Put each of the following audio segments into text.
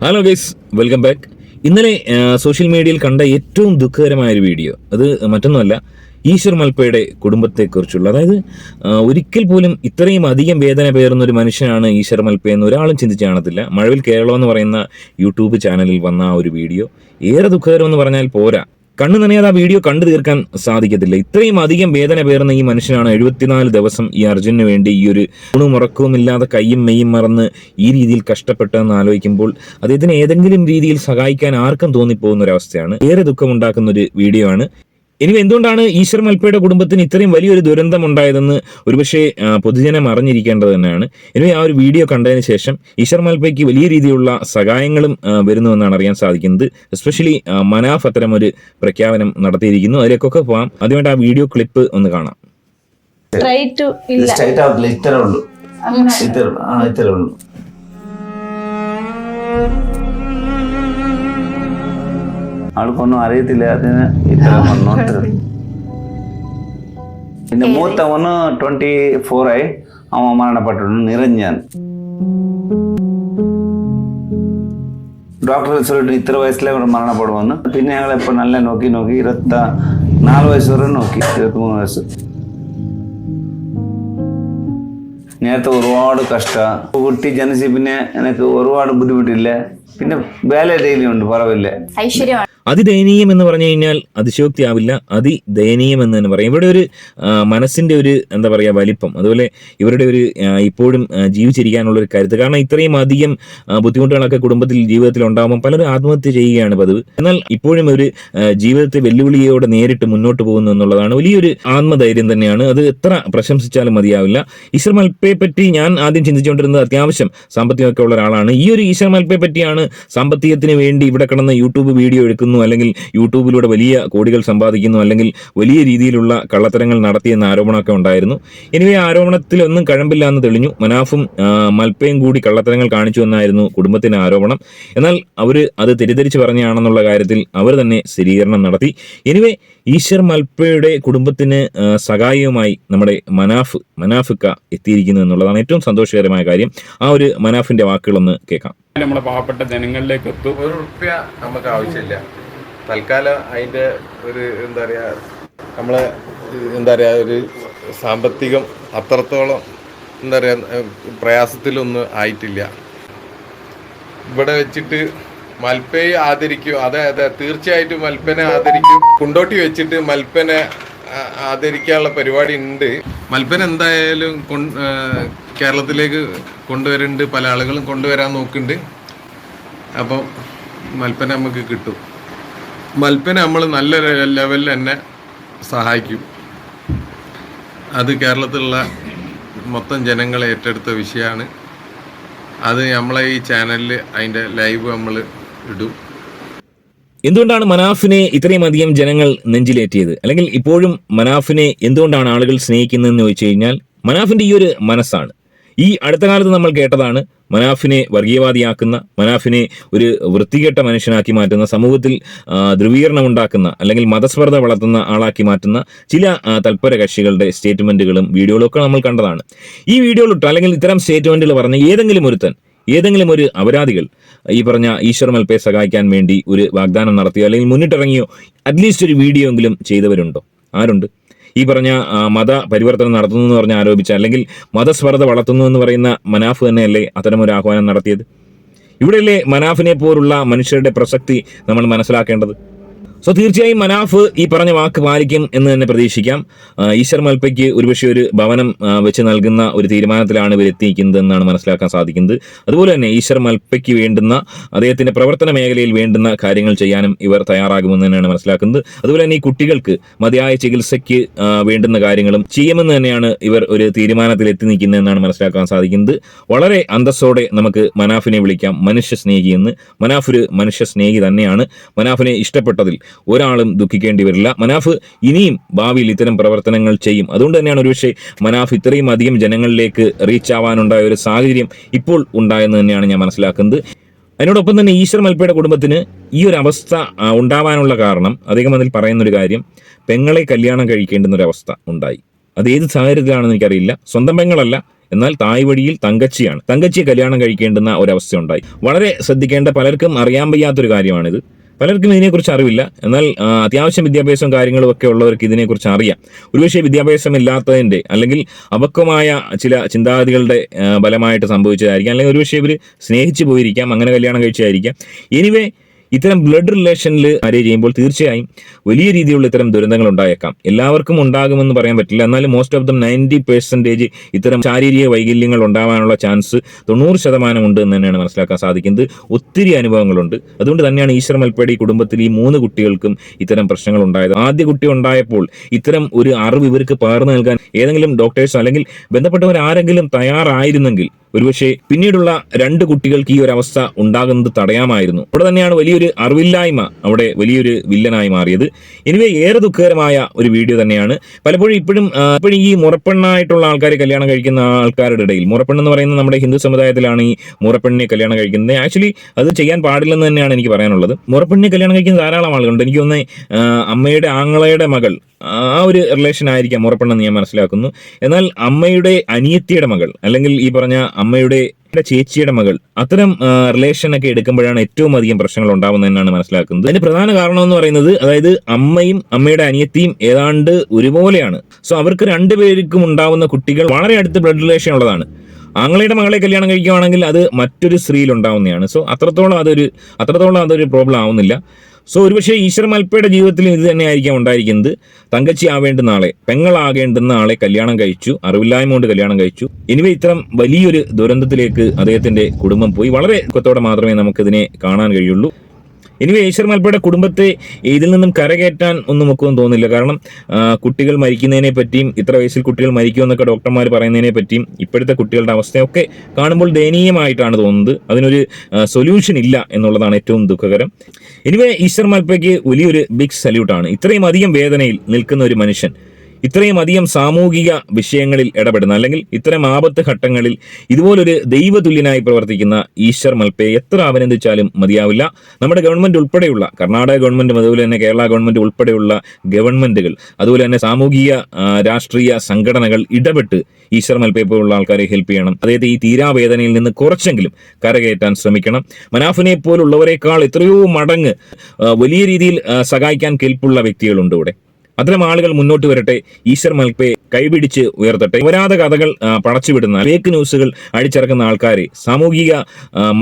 Hello guys welcome back ഇന്നലെ social മീഡിയയിൽ കണ്ട ഏറ്റവും ദുഃഖകരമായ ഒരു വീഡിയോ അത് മറ്റൊന്നുമല്ല ഈശ്വർ മൽപ്പയുടെ കുടുംബത്തെക്കുറിച്ചുള്ള. അതായത് ഒരിക്കൽ പോലും ഇത്രയും അധികം വേദന പേറുന്ന ഒരു മനുഷ്യനാണ് ഈശ്വർ മൽപ്പ എന്ന് ഒരാളും ചിന്തിച്ച് കാണത്തില്ല. മഴവിൽ കേരളം എന്ന് പറയുന്ന യൂട്യൂബ് ചാനലിൽ വന്ന ആ ഒരു വീഡിയോ ഏറെ ദുഃഖകരം എന്ന് പറഞ്ഞാൽ പോരാ. കണ്ണു നനയാതെ ആ വീഡിയോ കണ്ടു തീർക്കാൻ സാധിക്കത്തില്ല. ഇത്രയും അധികം വേദന പേർന്ന ഈ മനുഷ്യനാണ് എഴുപത്തിനാല് ദിവസം ഈ അർജുനു വേണ്ടി ഈ ഒരു ഉണുമുറക്കവും ഇല്ലാതെ കയ്യും മെയ്യും മറന്ന് ഈ രീതിയിൽ കഷ്ടപ്പെട്ടതെന്ന് ആലോചിക്കുമ്പോൾ അദ്ദേഹത്തിന് ഏതെങ്കിലും രീതിയിൽ സഹായിക്കാൻ ആർക്കും തോന്നിപ്പോകുന്ന ഒരു അവസ്ഥയാണ് ഏറെ ദുഃഖമുണ്ടാക്കുന്ന ഒരു വീഡിയോ ആണ്. ഇനി എന്തുകൊണ്ടാണ് ഈശ്വർ മൽപ്പയുടെ കുടുംബത്തിന് ഇത്രയും വലിയൊരു ദുരന്തം ഉണ്ടായതെന്ന് ഒരുപക്ഷെ പൊതുജനം അറിഞ്ഞിരിക്കേണ്ടത് തന്നെയാണ്? ഇനി ആ ഒരു വീഡിയോ കണ്ടതിന് ശേഷം ഈശ്വർ മൽപ്പയ്ക്ക് വലിയ രീതിയിലുള്ള സഹായങ്ങളും വരുന്നുവെന്നാണ് അറിയാൻ സാധിക്കുന്നത്. എസ്പെഷ്യലി മനാഫ് അത്തരം ഒരു പ്രഖ്യാപനം നടത്തിയിരിക്കുന്നു. അതിലേക്കൊക്കെ പോകാം അതിനുവേണ്ടി ആ വീഡിയോ ക്ലിപ്പ് ഒന്ന് കാണാം. സ്ട്രൈറ്റ് ഇല്ല. സ്ട്രൈറ്റ് ആവത്തില്ല ഇത്ര ഉള്ളൂ ഇത്ര ആ ഇത്ര ഉള്ളൂ ആൾക്കൊന്നും അറിയത്തില്ല അതിന് ഇത്ര വന്നു അത്ര. പിന്നെ മൂത്തവന് ട്വന്റി ഫോർ ആയി അവൻ മരണപ്പെട്ടു നിരഞ്ജൻ ഡോക്ടർ റിസൾട്ട് ഇത്ര വയസ്സിലെ ഇവിടെ മരണപ്പെടുമെന്ന് പിന്നെ ഞങ്ങൾ ഇപ്പൊ നല്ല നോക്കി നോക്കി ഇരുപത്ത നാല് വയസ്സ് വരെ നോക്കി ഇരുപത്തിമൂന്ന് വയസ്സ് നേരത്തെ ഒരുപാട് കഷ്ട കുട്ടി ജനിച്ച് പിന്നെ എനിക്ക് ഒരുപാട് ബുദ്ധിമുട്ടില്ല പിന്നെ വേല ഡെയിലി ഉണ്ട് പറവില്ല. ഐശ്വര്യമാണ്. അതിദയനീയം എന്ന് പറഞ്ഞു കഴിഞ്ഞാൽ അതിശയോക്തി ആവില്ല അതിദയനീയം എന്ന് തന്നെ പറയും. ഇവിടെ ഒരു മനസ്സിന്റെ ഒരു എന്താ പറയുക വലിപ്പം. അതുപോലെ ഇവരുടെ ഒരു ഇപ്പോഴും ജീവിച്ചിരിക്കാനുള്ള ഒരു കരുത്ത്. കാരണം ഇത്രയും അധികം ബുദ്ധിമുട്ടുകളൊക്കെ കുടുംബത്തിൽ ജീവിതത്തിൽ ഉണ്ടാകുമ്പോൾ പലരും ആത്മഹത്യ ചെയ്യുകയാണ് പതിവ്. എന്നാൽ ഇപ്പോഴും ഒരു ജീവിതത്തെ വെല്ലുവിളിയോടെ നേരിട്ട് മുന്നോട്ട് പോകുന്നു എന്നുള്ളതാണ് വലിയൊരു ആത്മധൈര്യം തന്നെയാണ്. അത് എത്ര പ്രശംസിച്ചാലും മതിയാവില്ല. ഈശ്വർ മൽപ്പയെ പറ്റി ഞാൻ ആദ്യം ചിന്തിച്ചുകൊണ്ടിരുന്നത് അത്യാവശ്യം സാമ്പത്തികമൊക്കെ ഉള്ള ഒരാളാണ്. ഈ ഒരു ഈശ്വർ മൽപ്പയെ പറ്റിയാണ് സാമ്പത്തികത്തിന് വേണ്ടി ഇവിടെ കിടന്ന് യൂട്യൂബ് വീഡിയോ എടുക്കുന്നു അല്ലെങ്കിൽ യൂട്യൂബിലൂടെ വലിയ കോടികൾ സമ്പാദിക്കുന്നു അല്ലെങ്കിൽ വലിയ രീതിയിലുള്ള കള്ളത്തരങ്ങൾ നടത്തിയെന്ന ആരോപണമൊക്കെ ഉണ്ടായിരുന്നു. എനിവേ ആരോപണത്തിലൊന്നും കഴമ്പില്ല എന്ന് തെളിഞ്ഞു. മനാഫും മൽപ്പയും കൂടി കള്ളത്തരങ്ങൾ കാണിച്ചു എന്നായിരുന്നു കുടുംബത്തിന് ആരോപണം. എന്നാൽ അവർ അത് തിരിതിരിച്ച് പറഞ്ഞാണെന്നുള്ള കാര്യത്തിൽ അവർ തന്നെ സ്ഥിരീകരണം നടത്തി. എനിവേ ഈശ്വർ മൽപ്പയുടെ കുടുംബത്തിന് സഹായവുമായി നമ്മുടെ മനാഫ് മനാഫിക്ക എത്തിയിരിക്കുന്നു എന്നുള്ളതാണ് ഏറ്റവും സന്തോഷകരമായ കാര്യം. ആ ഒരു മനാഫിന്റെ വാക്കുകളൊന്ന് കേൾക്കാം. നമ്മളെ പാവപ്പെട്ട ജനങ്ങളിലേക്ക് എത്തും. ഒരു റുപ്യ നമുക്ക് ആവശ്യമില്ല. തൽക്കാലം അതിന്റെ ഒരു എന്താ പറയാ നമ്മളെ എന്താ പറയാ ഒരു സാമ്പത്തികം അത്രത്തോളം എന്താ പറയാ പ്രയാസത്തിലൊന്നും ആയിട്ടില്ല. ഇവിടെ വെച്ചിട്ട് മൽപ്പയെ ആദരിക്കും. അതെ അതെ തീർച്ചയായിട്ടും മൽപ്പനെ ആദരിക്കും. കുണ്ടോട്ടി വെച്ചിട്ട് മൽപ്പനെ ആദരിക്കാനുള്ള പരിപാടി ഉണ്ട്. മൽപ്പന എന്തായാലും കേരളത്തിലേക്ക് കൊണ്ടുവരുന്നുണ്ട് പല ആളുകളും കൊണ്ടുവരാൻ നോക്കുന്നുണ്ട്. അപ്പം മൽപ്പന നമുക്ക് കിട്ടും. മൽപ്പന നമ്മൾ നല്ല ലെവലിൽ തന്നെ സഹായിക്കും. അത് കേരളത്തിലുള്ള മൊത്തം ജനങ്ങളെ ഏറ്റെടുത്ത വിഷയമാണ്. അത് നമ്മളെ ഈ ചാനലിൽ അതിന്റെ ലൈവ് നമ്മൾ ഇടും. എന്തുകൊണ്ടാണ് മനാഫിനെ ഇത്രയും അധികം ജനങ്ങൾ നെഞ്ചിലേറ്റിയത്? അല്ലെങ്കിൽ ഇപ്പോഴും മനാഫിനെ എന്തുകൊണ്ടാണ് ആളുകൾ സ്നേഹിക്കുന്നതെന്ന് ചോദിച്ചു കഴിഞ്ഞാൽ മനാഫിന്റെ ഈ ഒരു മനസ്സാണ്. ഈ അടുത്ത കാലത്ത് നമ്മൾ കേട്ടതാണ് മനാഫിനെ വർഗീയവാദിയാക്കുന്ന മനാഫിനെ ഒരു വൃത്തികെട്ട മനുഷ്യനാക്കി മാറ്റുന്ന സമൂഹത്തിൽ ധ്രുവീകരണം ഉണ്ടാക്കുന്ന അല്ലെങ്കിൽ മതസ്പർദ്ധ വളർത്തുന്ന ആളാക്കി മാറ്റുന്ന ചില തൽപര കക്ഷികളുടെ സ്റ്റേറ്റ്മെന്റുകളും വീഡിയോകളും ഒക്കെ നമ്മൾ കണ്ടതാണ്. ഈ വീഡിയോയിലിട്ടോ അല്ലെങ്കിൽ ഇത്തരം സ്റ്റേറ്റ്മെന്റുകൾ പറഞ്ഞ ഏതെങ്കിലും ഒരുത്തൻ ഏതെങ്കിലും ഒരു അപരാധികൾ ഈ പറഞ്ഞ ഈശ്വർ മൽപ്പയെ സഹായിക്കാൻ വേണ്ടി ഒരു വാഗ്ദാനം നടത്തിയോ അല്ലെങ്കിൽ മുന്നിട്ടിറങ്ങിയോ അറ്റ്ലീസ്റ്റ് ഒരു വീഡിയോ എങ്കിലും ചെയ്തവരുണ്ടോ? ആരുണ്ട്? ഈ പറഞ്ഞ മത പരിവർത്തനം നടത്തുന്നു എന്ന് പറഞ്ഞ് ആരോപിച്ച അല്ലെങ്കിൽ മതസ്പർദ്ധ വളർത്തുന്നു എന്ന് പറയുന്ന മനാഫ് തന്നെയല്ലേ അത്തരമൊരു ആഹ്വാനം നടത്തിയത്? ഇവിടെയല്ലേ മനാഫിനെ പോലുള്ള മനുഷ്യരുടെ പ്രസക്തി നമ്മൾ മനസ്സിലാക്കേണ്ടത്? സോ തീർച്ചയായും മനാഫ് ഈ പറഞ്ഞ വാക്ക് പാലിക്കും എന്ന് തന്നെ പ്രതീക്ഷിക്കാം. ഈശ്വർ മൽപ്പയ്ക്ക് ഒരുപക്ഷെ ഒരു ഭവനം വെച്ച് നൽകുന്ന ഒരു തീരുമാനത്തിലാണ് ഇവർ എത്തിയിരിക്കുന്നത് എന്നാണ് മനസ്സിലാക്കാൻ സാധിക്കുന്നത്. അതുപോലെ തന്നെ ഈശ്വർ മൽപ്പയ്ക്ക് വേണ്ടുന്ന അദ്ദേഹത്തിന്റെ പ്രവർത്തന മേഖലയിൽ വേണ്ടുന്ന കാര്യങ്ങൾ ചെയ്യാനും ഇവർ തയ്യാറാകുമെന്ന് തന്നെയാണ് മനസ്സിലാക്കുന്നത്. അതുപോലെ തന്നെ ഈ കുട്ടികൾക്ക് മതിയായ ചികിത്സയ്ക്ക് വേണ്ടുന്ന കാര്യങ്ങളും ചെയ്യുമെന്ന് തന്നെയാണ് ഇവർ ഒരു തീരുമാനത്തിൽ എത്തി നിൽക്കുന്നതെന്നാണ് മനസ്സിലാക്കാൻ സാധിക്കുന്നത്. വളരെ അന്തസ്സോടെ നമുക്ക് മനാഫിനെ വിളിക്കാം. മനുഷ്യ സ്നേഹി എന്ന്. മനാഫ് ഒരു മനുഷ്യ സ്നേഹി തന്നെയാണ്. മനാഫിനെ ഇഷ്ടപ്പെട്ടതിൽ ഒരാളും ദുഃഖിക്കേണ്ടി വരില്ല. മനാഫ് ഇനിയും ഭാവിയിൽ ഇത്തരം പ്രവർത്തനങ്ങൾ ചെയ്യും. അതുകൊണ്ട് തന്നെയാണ് ഒരുപക്ഷെ മനാഫ് ഇത്രയും അധികം ജനങ്ങളിലേക്ക് റീച്ച് ആവാനുണ്ടായ ഒരു സാഹചര്യം ഇപ്പോൾ ഉണ്ടായെന്ന് തന്നെയാണ് ഞാൻ മനസ്സിലാക്കുന്നത്. അതിനോടൊപ്പം തന്നെ ഈശ്വർ മൽപ്പയുടെ കുടുംബത്തിന് ഈ ഒരു അവസ്ഥ ഉണ്ടാവാനുള്ള കാരണം അദ്ദേഹം അതിൽ പറയുന്നൊരു കാര്യം പെങ്ങളെ കല്യാണം കഴിക്കേണ്ടുന്ന ഒരു അവസ്ഥ ഉണ്ടായി. അത് ഏത് സാഹചര്യത്തിലാണെന്ന് എനിക്കറിയില്ല. സ്വന്തം പെങ്ങളല്ല എന്നാൽ തായ് വഴിയിൽ തങ്കച്ചിയാണ്. തങ്കച്ചിയെ കല്യാണം കഴിക്കേണ്ടുന്ന ഒരവസ്ഥ ഉണ്ടായി. വളരെ ശ്രദ്ധിക്കേണ്ട പലർക്കും അറിയാൻ വയ്യാത്തൊരു കാര്യമാണിത്. പലർക്കും ഇതിനെക്കുറിച്ച് അറിവില്ല. എന്നാൽ അത്യാവശ്യം വിദ്യാഭ്യാസവും കാര്യങ്ങളും ഒക്കെ ഉള്ളവർക്ക് ഇതിനെക്കുറിച്ച് അറിയാം. ഒരുപക്ഷെ വിദ്യാഭ്യാസം ഇല്ലാത്തതിന്റെ അല്ലെങ്കിൽ അപക്വമായ ചില ചിന്താഗതികളുടെ ബലമായിട്ട് സംഭവിച്ചതായിരിക്കാം. അല്ലെങ്കിൽ ഒരുപക്ഷെ ഇവർ സ്നേഹിച്ചു പോയിരിക്കാം അങ്ങനെ കല്യാണം കഴിച്ചതായിരിക്കാം. എനിവേ ഇത്തരം ബ്ലഡ് റിലേഷനിൽ മാരേജ് ചെയ്യുമ്പോൾ തീർച്ചയായും വലിയ രീതിയിലുള്ള ഇത്തരം ദുരന്തങ്ങൾ ഉണ്ടായേക്കാം. എല്ലാവർക്കും ഉണ്ടാകുമെന്ന് പറയാൻ പറ്റില്ല. എന്നാലും most of them ninety percentage ഇത്തരം ശാരീരിക വൈകല്യങ്ങൾ ഉണ്ടാവാനുള്ള ചാൻസ് തൊണ്ണൂറ് ശതമാനം ഉണ്ട് എന്ന് തന്നെയാണ് മനസ്സിലാക്കാൻ സാധിക്കുന്നത്. ഒത്തിരി അനുഭവങ്ങളുണ്ട്. അതുകൊണ്ട് തന്നെയാണ് ഈശ്വർ മൽപ്പേടി കുടുംബത്തിൽ ഈ മൂന്ന് കുട്ടികൾക്കും ഇത്തരം പ്രശ്നങ്ങൾ ഉണ്ടായത്. ആദ്യ കുട്ടി ഉണ്ടായപ്പോൾ ഇത്തരം ഒരു അറിവ് ഇവർക്ക് പകർന്നു നൽകാൻ ഏതെങ്കിലും ഡോക്ടേഴ്സോ അല്ലെങ്കിൽ ബന്ധപ്പെട്ടവർ ആരെങ്കിലും തയ്യാറായിരുന്നെങ്കിൽ ഒരുപക്ഷെ പിന്നീടുള്ള രണ്ട് കുട്ടികൾക്ക് ഈ ഒരു അവസ്ഥ ഉണ്ടാകുന്നത് തടയാമായിരുന്നു. അവിടെ തന്നെയാണ് വലിയൊരു അറിവില്ലായ്മ അവിടെ വലിയൊരു വില്ലനായി മാറിയത്. എനിവേ ഏറെ ദുഃഖകരമായ ഒരു വീഡിയോ തന്നെയാണ്. പലപ്പോഴും ഇപ്പോഴും ഇപ്പോഴും ഈ മുറപ്പെണ്ണായിട്ടുള്ള ആൾക്കാരെ കല്യാണം കഴിക്കുന്ന ആൾക്കാരുടെ ഇടയിൽ മുറപ്പെണ്ണെന്ന് പറയുന്നത് നമ്മുടെ ഹിന്ദു സമുദായത്തിലാണ് ഈ മുറപ്പെണ്ണിനെ കല്യാണം കഴിക്കുന്നത്. ആക്ച്വലി അത് ചെയ്യാൻ പാടില്ലെന്ന് തന്നെയാണ് എനിക്ക് പറയാനുള്ളത്. മുറപ്പെണ്ണിനെ കല്യാണം കഴിക്കുന്ന ധാരാളം ആളുകളുണ്ട്. എനിക്ക് തോന്നുന്നത് അമ്മയുടെ ആങ്ങളയുടെ മകൾ ആ ഒരു റിലേഷൻ ആയിരിക്കാം മുറപ്പെണ്ണെന്ന് ഞാൻ മനസ്സിലാക്കുന്നു. എന്നാൽ അമ്മയുടെ അനിയത്തിയുടെ മകൾ അല്ലെങ്കിൽ ഈ പറഞ്ഞ അമ്മയുടെ ചേച്ചിയുടെ മകൾ. അത്തരം റിലേഷൻ ഒക്കെ എടുക്കുമ്പോഴാണ് ഏറ്റവും അധികം പ്രശ്നങ്ങൾ ഉണ്ടാവുന്നത് എന്നാണ് മനസ്സിലാക്കുന്നത്. അതിന്റെ പ്രധാന കാരണം എന്ന് പറയുന്നത് അതായത് അമ്മയും അമ്മയുടെ അനിയത്തിയും ഏതാണ്ട് ഒരുപോലെയാണ്. സോ അവർക്ക് രണ്ടുപേർക്കും ഉണ്ടാവുന്ന കുട്ടികൾ വളരെ അടുത്ത് ബ്ലഡ് റിലേഷൻ ഉള്ളതാണ്. ആങ്ങളയുടെ മകളെ കല്യാണം കഴിക്കുകയാണെങ്കിൽ അത് മറ്റൊരു സ്ത്രീയിൽ ഉണ്ടാവുന്നതാണ്. സോ അത്രത്തോളം അതൊരു അത്രത്തോളം അതൊരു പ്രോബ്ലം ആവുന്നില്ല. സോ ഒരുപക്ഷെ ഈശ്വർ മൽപ്പയുടെ ജീവിതത്തിലും ഇത് തന്നെയായിരിക്കാം ഉണ്ടായിരിക്കുന്നത്. തങ്കച്ചി ആവേണ്ടുന്ന ആളെ പെങ്ങളാകേണ്ടുന്ന ആളെ കല്യാണം കഴിച്ചു അറിവില്ലായ്മ കൊണ്ട് കല്യാണം കഴിച്ചു. ഇനിവേ ഇത്തരം വലിയൊരു ദുരന്തത്തിലേക്ക് അദ്ദേഹത്തിന്റെ കുടുംബം പോയി. വളരെ ദുഃഖത്തോടെ മാത്രമേ നമുക്കിതിനെ കാണാൻ കഴിയുള്ളൂ. ഇനിവേ ഈശ്വർ മൽപ്പയുടെ കുടുംബത്തെ ഇതിൽ നിന്നും കരകയറ്റാൻ ഒന്നും നമുക്കൊന്നും തോന്നില്ല കാരണം കുട്ടികൾ മരിക്കുന്നതിനെ പറ്റിയും ഇത്ര വയസ്സിൽ കുട്ടികൾ മരിക്കും എന്നൊക്കെ ഡോക്ടർമാർ പറയുന്നതിനെ പറ്റിയും ഇപ്പോഴത്തെ കുട്ടികളുടെ അവസ്ഥയൊക്കെ കാണുമ്പോൾ ദയനീയമായിട്ടാണ് തോന്നുന്നത്. അതിനൊരു സൊല്യൂഷൻ ഇല്ല എന്നുള്ളതാണ് ഏറ്റവും ദുഃഖകരം. എനിവേ ഈശ്വർ മൽപ്പയ്ക്ക് വലിയൊരു ബിഗ് സല്യൂട്ടാണ് ഇത്രയും അധികം വേദനയിൽ നിൽക്കുന്ന ഒരു മനുഷ്യൻ ഇത്രയും അധികം സാമൂഹിക വിഷയങ്ങളിൽ ഇടപെടുന്ന അല്ലെങ്കിൽ ഇത്തരം ആപത്ത് ഘട്ടങ്ങളിൽ ഇതുപോലൊരു ദൈവതുല്യനായി പ്രവർത്തിക്കുന്ന ഈശ്വർ മൽപ്പയെ എത്ര അഭിനന്ദിച്ചാലും മതിയാവില്ല. നമ്മുടെ ഗവൺമെന്റ് ഉൾപ്പെടെയുള്ള കർണാടക ഗവൺമെന്റും അതുപോലെ തന്നെ കേരള ഗവൺമെന്റ് ഉൾപ്പെടെയുള്ള ഗവൺമെന്റുകൾ അതുപോലെ തന്നെ സാമൂഹിക രാഷ്ട്രീയ സംഘടനകൾ ഇടപെട്ട് ഈശ്വർ മൽപ്പയെ പോലുള്ള ആൾക്കാരെ ഹെൽപ്പ് ചെയ്യണം. അതായത് ഈ തീരാവേദനയിൽ നിന്ന് കുറച്ചെങ്കിലും കരകയറ്റാൻ ശ്രമിക്കണം. മനാഫിനെ പോലുള്ളവരെക്കാൾ എത്രയോ മടങ്ങ് വലിയ രീതിയിൽ സഹായിക്കാൻ കെൽപ്പുള്ള വ്യക്തികളുണ്ട് ഇവിടെ. അത്തരം ആളുകൾ മുന്നോട്ട് വരട്ടെ ഈശ്വർ മൽപ്പയെ കൈപിടിച്ച് ഉയർത്തട്ടെ. അപരാധ കഥകൾ പടച്ചുവിടുന്ന ഫേക്ക് ന്യൂസുകൾ അടിച്ചിറക്കുന്ന ആൾക്കാരെ സാമൂഹിക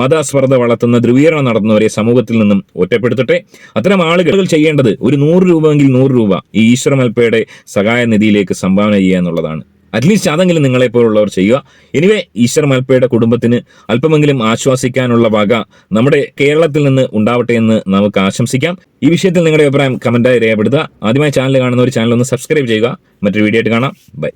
മതസ്പർദ്ധ വളർത്തുന്ന ധ്രുവീകരണം നടത്തുന്നവരെ സമൂഹത്തിൽ നിന്നും ഒറ്റപ്പെടുത്തട്ടെ. അത്തരം ആളുകൾ ചെയ്യേണ്ടത് ഒരു നൂറ് രൂപയെങ്കിൽ നൂറ് രൂപ ഈ ഈശ്വർ മൽപ്പയുടെ സഹായ നിധിയിലേക്ക് സംഭാവന ചെയ്യുക എന്നുള്ളതാണ്. അറ്റ്ലീസ്റ്റ് അതെങ്കിലും നിങ്ങളെപ്പോലുള്ളവർ ചെയ്യുക. എനിവേ ഈശ്വർ മൽപ്പയുടെ കുടുംബത്തിന് അല്പമെങ്കിലും ആശ്വാസിക്കാനുള്ള വക നമ്മുടെ കേരളത്തിൽ നിന്ന് ഉണ്ടാവട്ടെ എന്ന് നമുക്ക് ആശംസിക്കാം. ഈ വിഷയത്തിൽ നിങ്ങളുടെ അഭിപ്രായം കമന്റായി രേഖപ്പെടുത്തുക. ആദ്യമായി ചാനൽ കാണുന്ന ഒരു ചാനൽ ഒന്ന് സബ്സ്ക്രൈബ് ചെയ്യുക. മറ്റൊരു വീഡിയോ ആയിട്ട് കാണാം. ബൈ